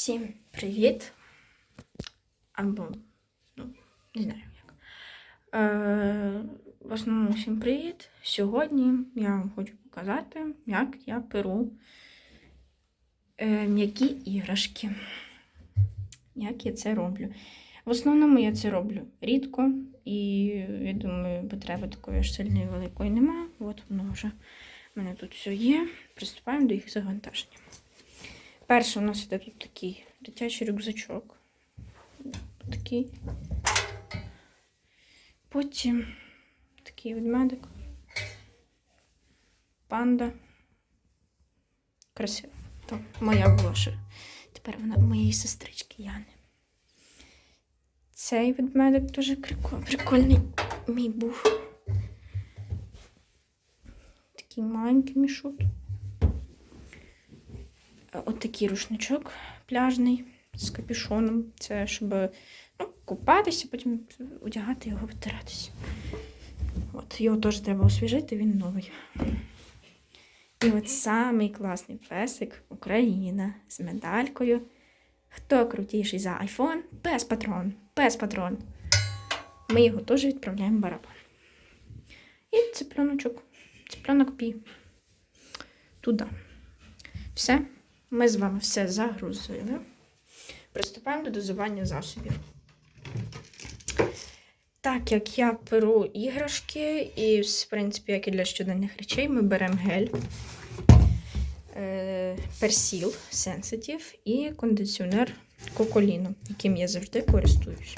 Всім привіт! Або, ну, не знаю як. Е, в основному всім привіт. Сьогодні я вам хочу показати, як я перу е, м'які іграшки. Як я це роблю. В основному я це роблю рідко, і я думаю, потреби такої аж сильної великої нема. От воно вже в мене тут все є. Приступаємо до їх завантаження. Перше у нас іде тут такий дитячий рюкзачок. Такий. Потім такий ведмедик. Панда. Красиво. То моя була ще. Тепер вона моєї сестрички Яни. Цей ведмедик дуже прикольний мій був. Такий маленький мішок. От такий рушничок пляжний з капюшоном. Це щоб ну, купатися, потім одягати його витиратися. От, його теж треба освіжити, він новий. І от самий класний песик Україна з медалькою. Хто крутіший за iPhone? Пес патрон. Пес патрон. Ми його теж відправляємо в барабан. І цыпленочок. Цыпленок пі. Туди. Все. Ми з вами все загрузили. Приступаємо до дозування засобів. Так як я перу іграшки, і, в принципі, як і для щоденних речей, ми беремо гель, е, персіл Sensitive і кондиціонер Коколіно, яким я завжди користуюсь.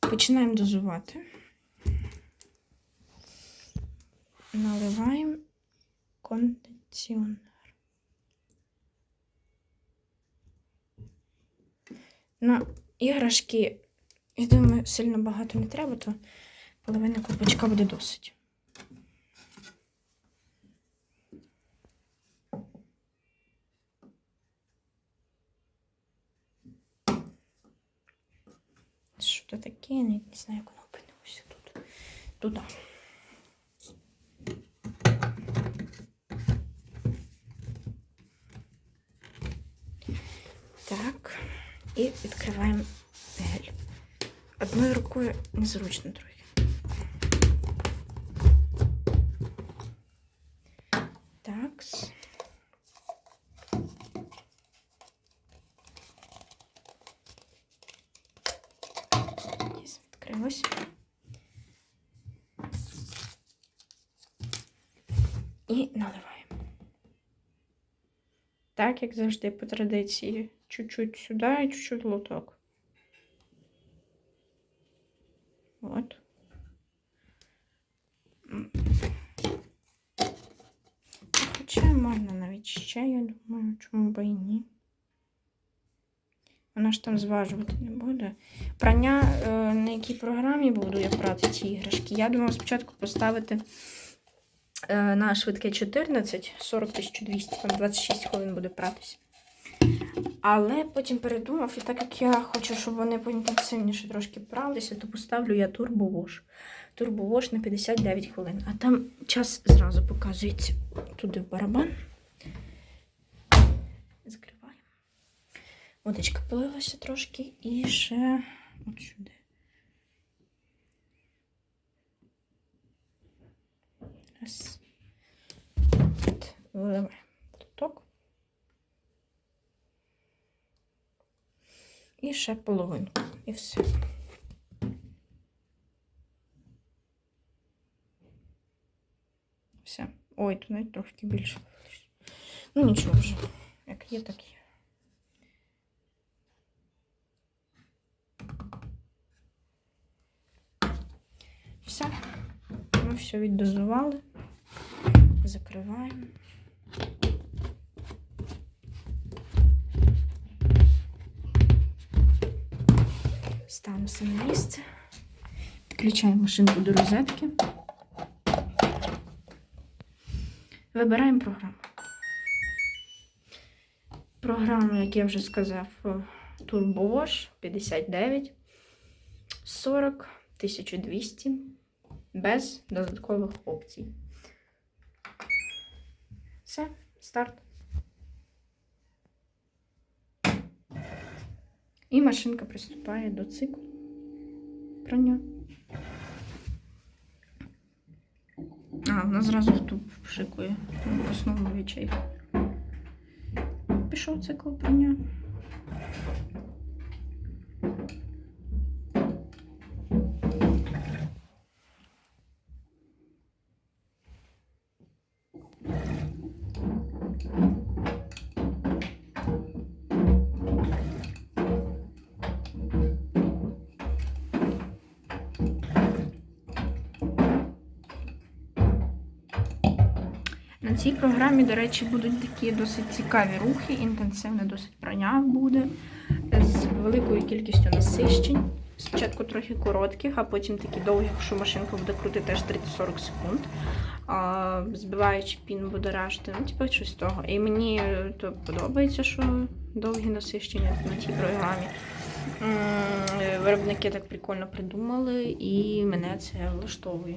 Починаємо дозувати. Наливаємо кондиціонер. На іграшки, я думаю, сильно багато не треба, то половина купочка буде досить. Що це таке? Не знаю, як воно опинилося тут. Туди. Так, і відкриваємо гель. Одною рукою незручно трохи. Так. Єс, Відкрилось. І наливаємо. Так, як завжди, по традиції, чуть-чуть сюди і чуть-чуть лоток. От. М. Хоча можна навіть ще, я думаю, чому би і ні. Вона ж там зважувати не буде. Прання, е, на якій програмі буду я брати ці іграшки. Я думала спочатку поставити е, на швидке 14, 40 200, там 26 хвилин буде пратися. Але потім передумав, і так як я хочу, щоб вони поінтенсивніше трошки пралися, то поставлю я турбовош. Турбовош на 59 хвилин. А там час зразу показується туди в барабан. Закриваємо. Водичка полилася трошки і ще от сюди. Раз. Виливаємо І ще половинку. І все. Все. Ой, тут навіть трошки більше. Ну нічого вже. Як є, так є. Все. Ми все віддозували. Закриваємо. Ставимо все на місце. Підключаємо машинку до розетки. Вибираємо програму. Програму, як я вже сказав, TurboWash 59 40 1200 без додаткових опцій. Все, старт. І машинка приступає до циклу прання. А, вона зразу в ту пшикує в основну ячейку. Пішов цикл прання. На цій програмі, до речі, будуть такі досить цікаві рухи, інтенсивне досить прання буде з великою кількістю насищень. Спочатку трохи коротких, а потім такі довгі, якщо машинка буде крутити теж 30-40 секунд. А, збиваючи пін буде рашти, ну, типу, щось того. І мені е, то подобається, що довгі насищення на цій програмі. Е, Виробники так прикольно придумали, і мене це влаштовує.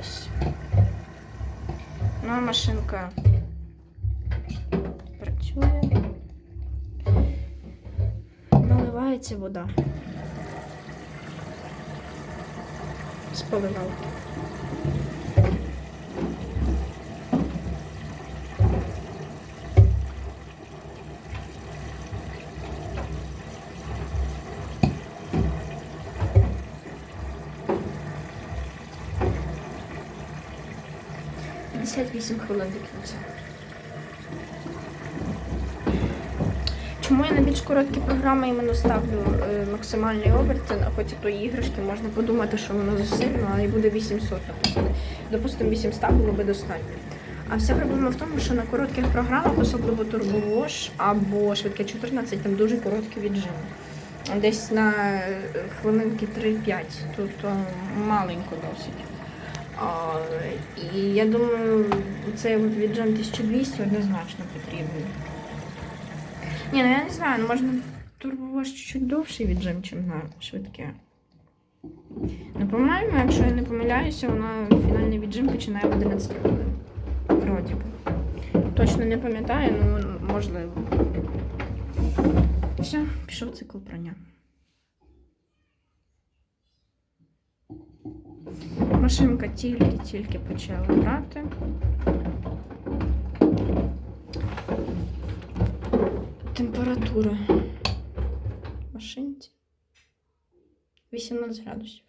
Ось. Ну, а машинка працює. Наливається вода. З поливалки. П'ятдесят вісім хвилин до кінця. Чому я на більш короткі програми іменно ставлю е, максимальний оберт, а хоч і то іграшки, можна подумати, що воно засильно, а і буде 800, допустимо. Допустимо, 800 було би достатньо. А вся проблема в тому, що на коротких програмах, особливо турбовош або швидке 14, там дуже короткі віджими. Десь на е, хвилинки 3-5, тут е, маленько досить. І я думаю, цей віджим 1200 однозначно потрібний. Ні, ну я не знаю, ну можна турбовош чуть-чуть довший віджим, чим на швидке. Ну, по-моєму, якщо я не помиляюся, вона фінальний віджим починає в 11 хвилин. Вроді би. Точно не пам'ятаю, ну можливо. Все, пішов цикл прання. Машинка тільки-тільки почала брати. Температура машинці 18 градусів.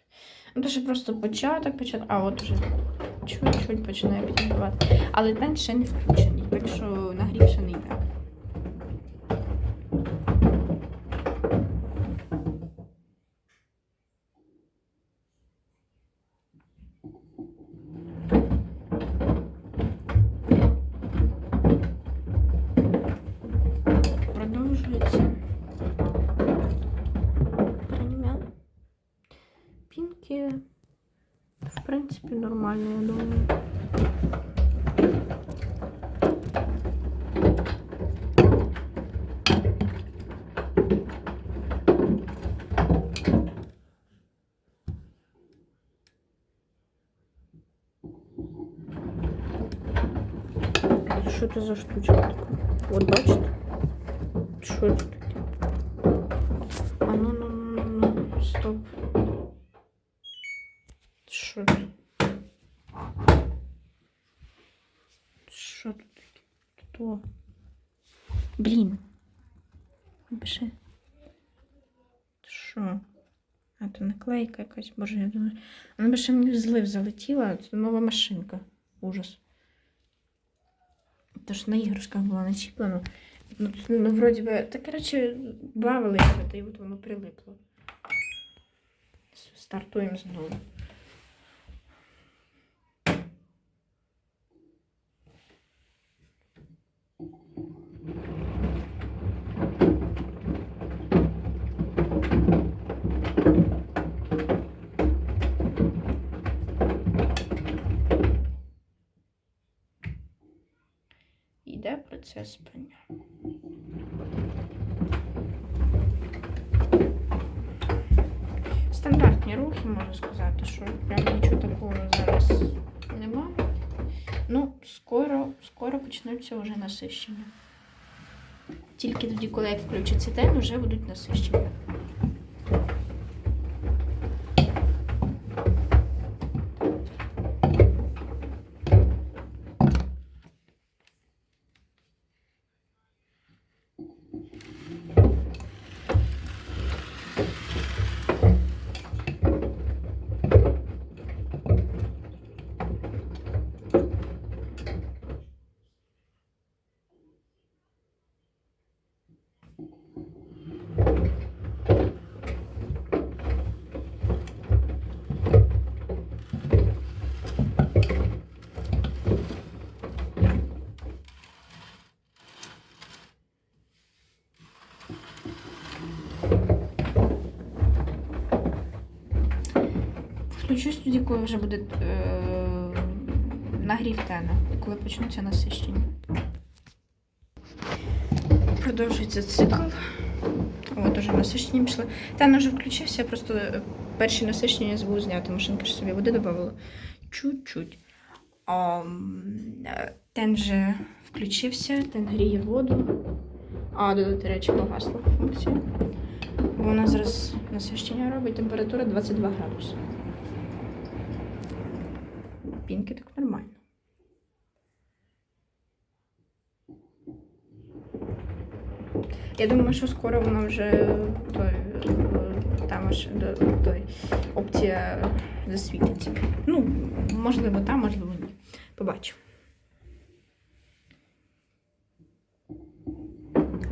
Ну, то просто початок, початок, а от уже чуть-чуть починає підігрівати. Але тен ще не включений, так що нагрів не йде. Продовжується. Прийняв. Пінки. В принципі, нормально, я думаю. Що це за штучка така? От бачите? Що це таке? А ну ну ну ну ну стоп. Що це? Що тут таке? Хто? Блін. Пиши. Що? А, то наклейка якась, боже, я думаю. Вона би ще мені в злив залетіла, це нова машинка. Ужас. Тож на іграшках була начіплено. Ну, ну, вроді би, так, коротше, бавилися, та й от воно прилипло. Стартуємо знову. Йде процес прання. Стандартні рухи, можу сказати, що прям нічого такого зараз нема. Ну, скоро, скоро почнуться вже насищення. Тільки тоді, коли як включиться день, вже будуть насищені. Включусь тоді, коли вже буде е, нагрів тена, коли почнуться насищення. Продовжується цикл. От уже насищення пішли. Тен вже включився, просто е, перші насищення забув зняти. Машинка ж собі води додавала. Чуть-чуть. Е, Тен вже включився, тен гріє воду. А, додати речі погасла функція. Бо вона зараз насищення робить, температура 22 градуси. Пінки так нормально. Я думаю, що скоро вона вже той, там до- той опція засвітиться. Ну, можливо, там, можливо, ні. Побачу.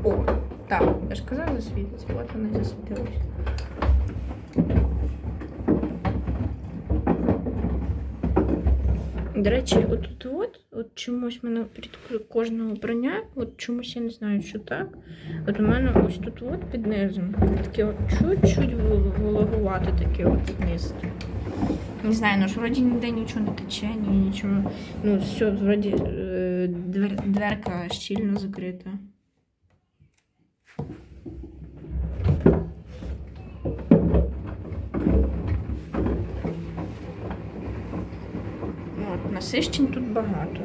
О, так, я ж казала, засвітиться, от вона і засвітилась. До речі, от от, от чомусь мене під кожного броня, от чомусь я не знаю, що так. От у мене ось тут от під низом. Таке от чуть-чуть вологувати таке от низ. Не знаю, ну ж вроді ніде нічого не тече, ні нічого. Ну, все, вроді е, двер, дверка щільно закрита. Ну, От, насищень тут багато.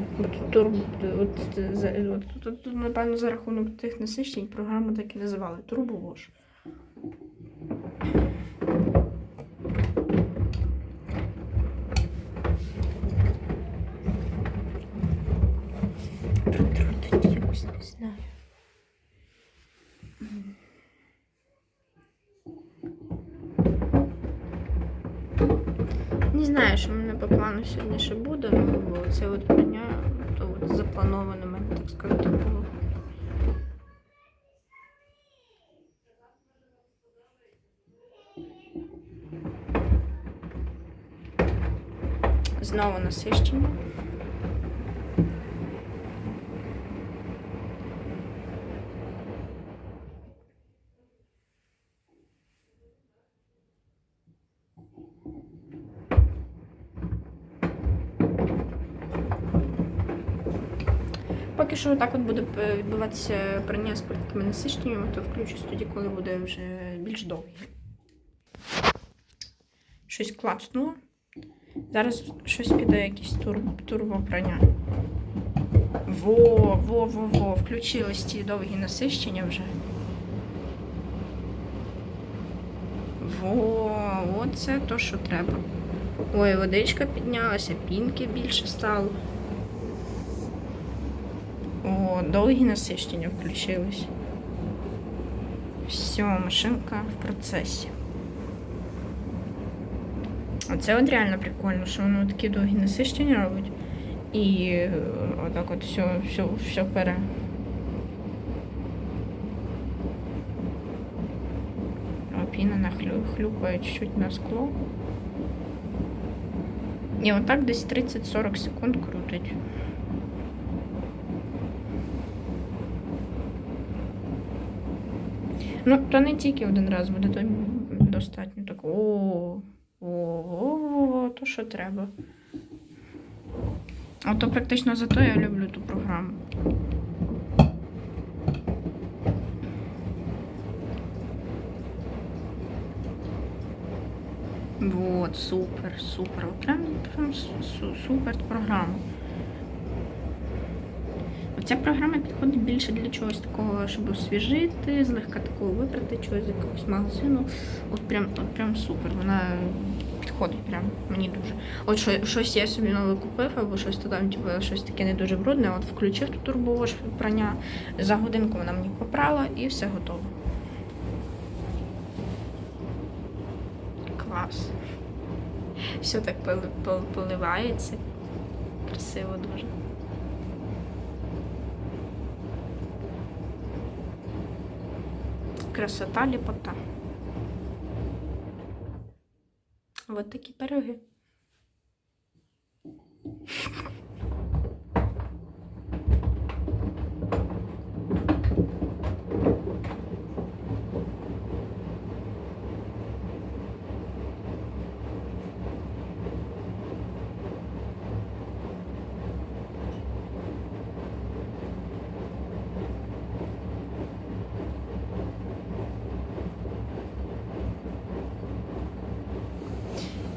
Турбо, от, е, за- от, тут, напевно, за рахунок тих насищень програму так і називали турбовош. Не знаю. Не знаю, що мене сьогодні ще буде, ну бо це от прання, то от заплановане мене, так сказати, було. Знову насищення. Що так от буде відбуватися прання з такими насиченнями, то включусь тоді, коли буде вже більш довгий. Щось клацнуло. Зараз щось піде якесь тур, турбопрання. Во, во, во, во, включились ті довгі насищення вже. Во, оце то, що треба. Ой, водичка піднялася, пінки більше стало. О, довгі насищення включились. Все, машинка в процесі. Оце от реально прикольно, що воно такі довгі насищення робить. І е, отак от все, все, все пере. Піна нахлю, хлюпає чуть-чуть на скло. І отак десь 30-40 секунд крутить. Ну, то не тільки один раз буде, то достатньо так. О, о, о, то що треба. Ото практично зато я люблю ту програму. Вот, супер, супер. Прям, прям су- су- супер програма. Ця програма підходить більше для чогось такого, щоб освіжити, злегка такого вибрати чогось з якогось магазину. От прям, от прям супер. Вона підходить прям мені дуже. От що, щось я собі нове купив, або щось то там, типу, щось таке не дуже брудне. От включив ту турбовош прання, за годинку вона мені попрала і все готово. Клас. Все так поливається. Красиво дуже. Красота, ліпота. Вот такі пироги.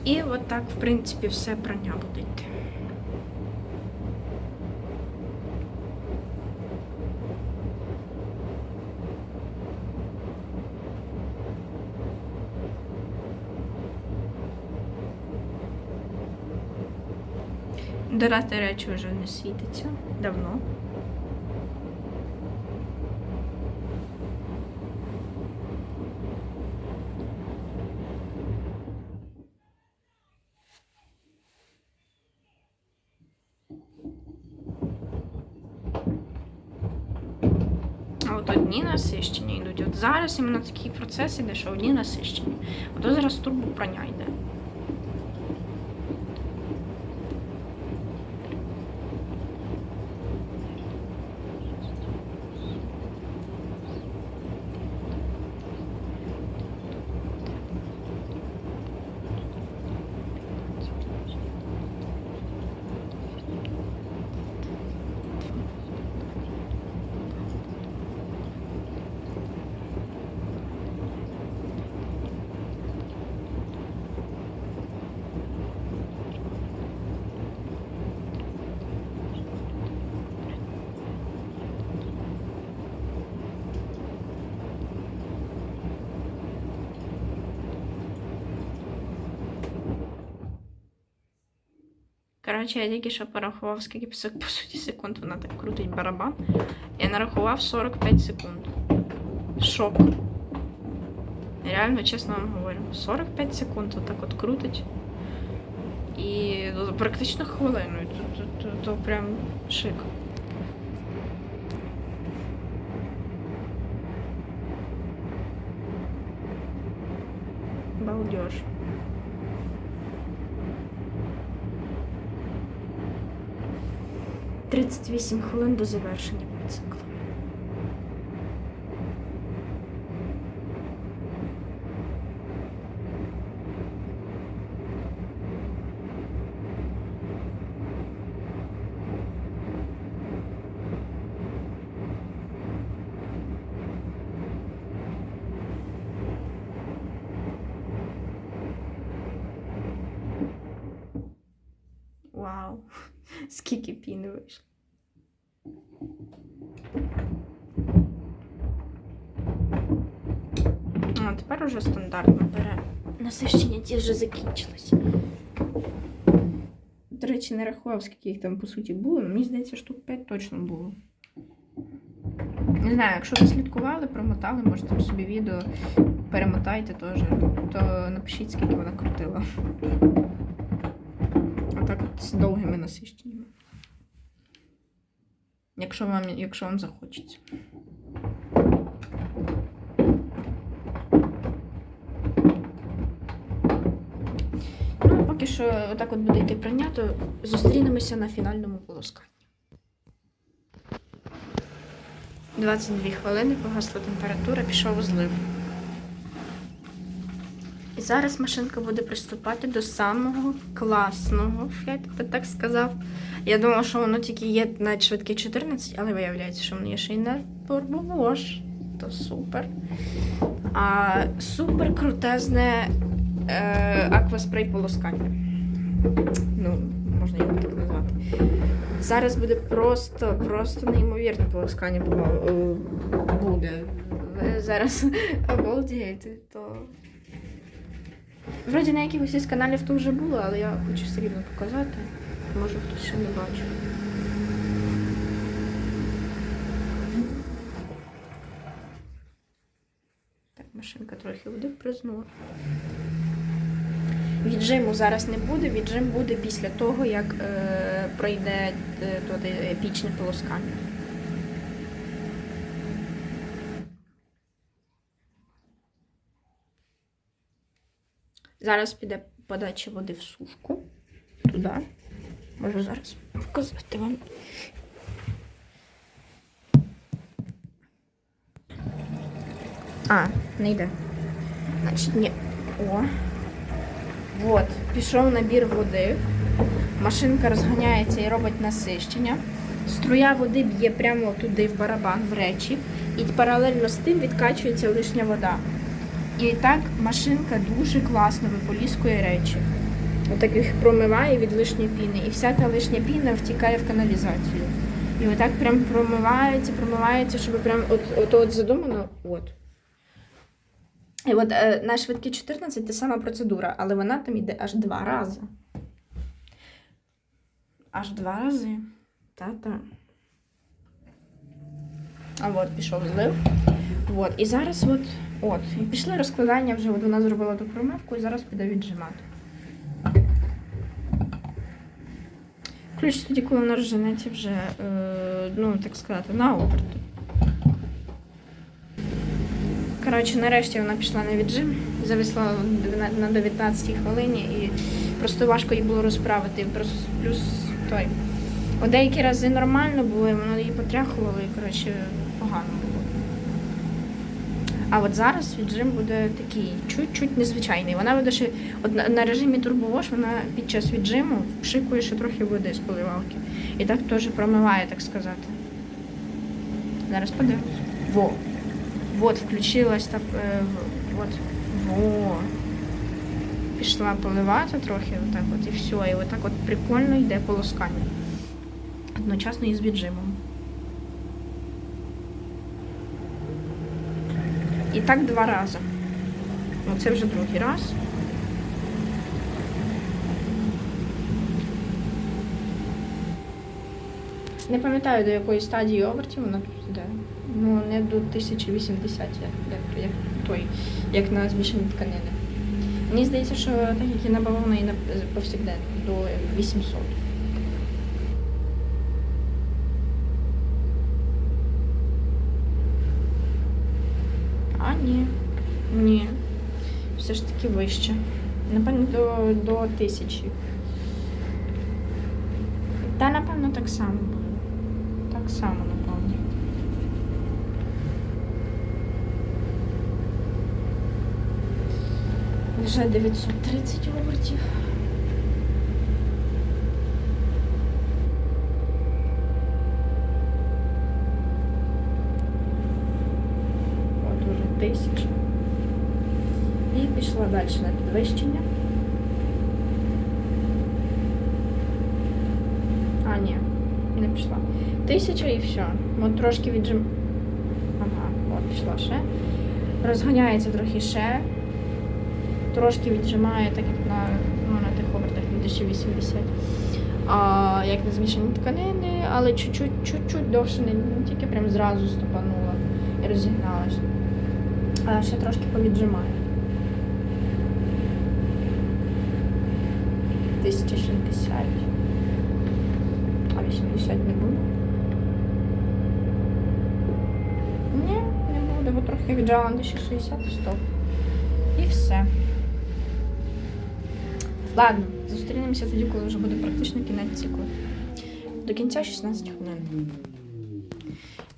І от так, в принципі, все прання буде йти. Дорати речі вже не світиться давно. А от одні насищені йдуть. От зараз іменно такий процес іде, що одні насищені. От зараз турбо прання йде. Коротше, я тільки що порахував, скільки по суті, секунд вона так крутить барабан. Я нарахував 45 секунд. Шок. Реально, чесно вам говорю, 45 секунд отак от крутить. І ну, практично хвилину. То, то, то, то прям шик. Балдеж. Тридцять вісім хвилин до завершення циклу. Вау! Скільки піни вийшло. А тепер уже стандартно бере. Насищення ті вже закінчилось. До речі, не рахував, скільки їх там по суті було. але Мені здається, штук 5 точно було. Не знаю, якщо ви слідкували, промотали, може там собі відео перемотайте теж, то напишіть, скільки вона крутила. З довгими насищеннями. Якщо вам, якщо вам захочеться. Ну, поки що отак от буде йти прання, то зустрінемося на фінальному полосканні. 22 хвилини погасла температура, пішов злив. Зараз машинка буде приступати до самого класного, я би так сказав. Я думала, що воно тільки є навіть швидкий 14, але виявляється, що воно є ще й на турбовош. То супер. А супер крутезне е, акваспрей полоскання. Ну, можна його так назвати. Зараз буде просто, просто неймовірне полоскання е, буде. Зараз обалдієте, то. Вроді на якихось із каналів то вже було, але я хочу все рівно показати. Може хтось ще не бачив. Так, машинка трохи води признула. Віджиму зараз не буде, віджим буде після того, як е, пройде е, епічне полоскання. Зараз піде подача води в сушку. Туди. Можу зараз показати вам. А, не йде. Значить, ні. О. От, пішов набір води. Машинка розганяється і робить насищення. Струя води б'є прямо туди в барабан, в речі, і паралельно з тим відкачується лишня вода. І так машинка дуже класно виполіскує речі. Отак їх промиває від лишньої піни. І вся та лишня піна втікає в каналізацію. І отак прям промивається, промивається, щоб прям от, от, задумано. От. І от е, на швидкі 14 та сама процедура, але вона там йде аж два рази. Аж два рази. Та-та. А от пішов злив. От. І зараз от, от. І пішли розкладання вже. От вона зробила ту промивку і зараз піде віджимати. Ключ тоді, коли вона розженеться вже, е, ну, так сказати, на оберт. Коротше, нарешті вона пішла на віджим, зависла на 19 хвилині і просто важко їй було розправити. Просто плюс той. О деякі рази нормально було, воно її потряхувало і коротше погано було. А от зараз віджим буде такий чуть-чуть незвичайний. Вона буде ще на, режимі турбовош вона під час віджиму вшикує ще трохи води з поливалки. І так теж промиває, так сказати. Зараз подивимось. Во. Вот, включилась так. Е, в- Во. Пішла поливати трохи, отак от і все. І отак от прикольно йде полоскання. Одночасно із віджимом. І так два рази. Ну, це вже другий раз. Не пам'ятаю, до якої стадії обертів вона тут йде. Ну, не до 1080, як, як, той, як на змішані тканини. Мені здається, що так як я на і на повсякденно, до 800. А, ні. Ні. Все ж таки вище. Напевно, до, до тисячі. Та, напевно, так само буде. Так само, напевно. Вже 930 обертів. От уже тисяча. І пішла далі на підвищення. А, ні, не пішла. Тисяча і все. От трошки віджим. Ага, от пішла ще. Розганяється трохи ще. Трошки віджимає, так як на, ну, на тих обертах 2080. А, як на змішані тканини, але чуть-чуть, чуть-чуть довше не ну, тільки прям зразу стопанула і розігналась. А ще трошки повіджимає. 1060. А 80 не буде? Ні, не буде, бо трохи віджала на 1060 стоп. І все. Ладно, зустрінемося тоді, коли вже буде практично кінець циклу. До кінця 16 хвилин.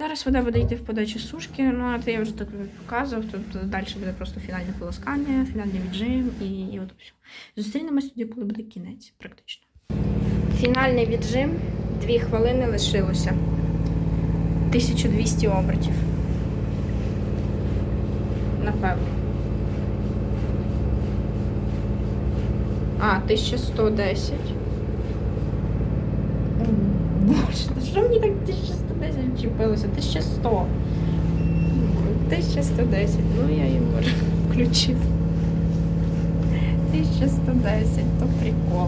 Зараз вода буде йти в подачі сушки, ну а це я вже так показував. Тут далі буде просто фінальне полоскання, фінальний віджим і, і от все. Зустрінемось тоді, коли буде кінець, практично. Фінальний віджим. Дві хвилини лишилося. 1200 обертів. Напевно. А, 1110. Боже, що мені так 1110 чіпилося? 1100. 1110. Ну я може включив. 1110, то прикол.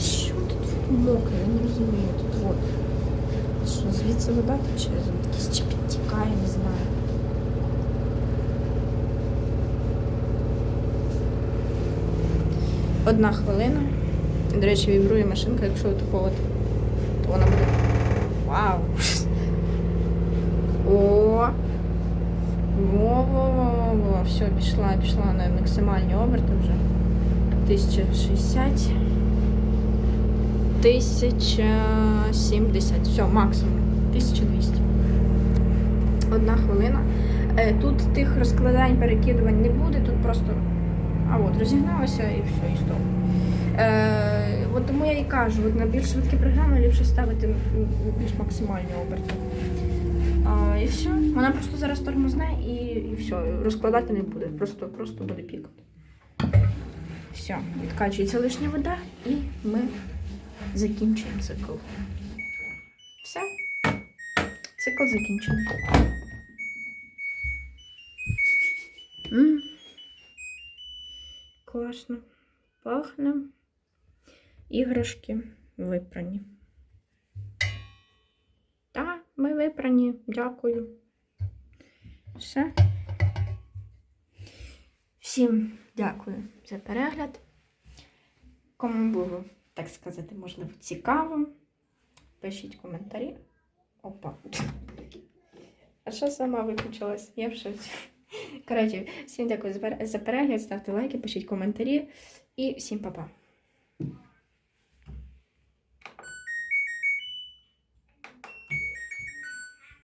Що тут мокре? Я не розумію. Тут вот. Що, звідси вода тече? Якийсь чи підтікає, не знаю. Одна хвилина. До речі, вібрує машинка, якщо отако то вона буде. Вау! О! Во-во-во-во! Все, пішла, пішла на максимальні оберти вже. 1060. 1070. Все, максимум. 1200. Одна хвилина. Е, Тут тих розкладань, перекидувань не буде, тут просто. А от розігналося і все, і стоп. Е, от тому я і кажу, от на більш швидкі програми ліпше ставити більш максимальні оберти. А, і все. Вона просто зараз тормозне і, і все. Розкладати не буде. Просто, просто буде пікати. Все, відкачується лишня вода, і ми закінчуємо цикл. Все. Цикл закінчений. М. Класно. Пахне. Іграшки випрані. Так, ми випрані. Дякую. Все. Всім дякую за перегляд. Кому було, так сказати, можливо, цікаво. Пишіть коментарі. Опа. А що сама виключилась? Я в шоці. Коротше, всім дякую за перегляд, ставте лайки, пишіть коментарі і всім па-па.